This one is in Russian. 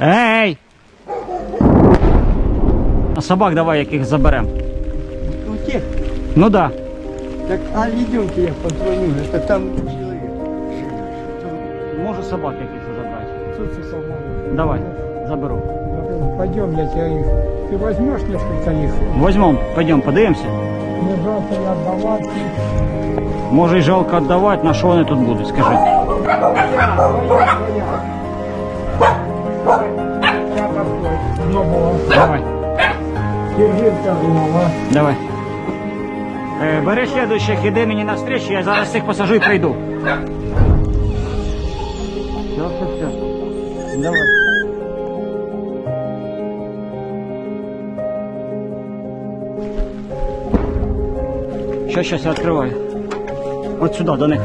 Ей! А собак давай яких заберемо. Ну тех, Ну да. так, а идемте, я позвоню, это там человек. Можу собак якихось забрати. Слушай, собака, Давай, заберу. Пойдем, я тебя их... Ты возьмешь несколько их? Возьмем, пойдем, подивимося. Мне жалко и отдавать. Може й жалко віддавати, на що вони тут будуть, скажи. Давай. Е, бери следующих, іди мені навстрічу, я зараз цих посажу і прийду. Все, все, все. Давай. Щас, щас я відкриваю. От сюди, до них.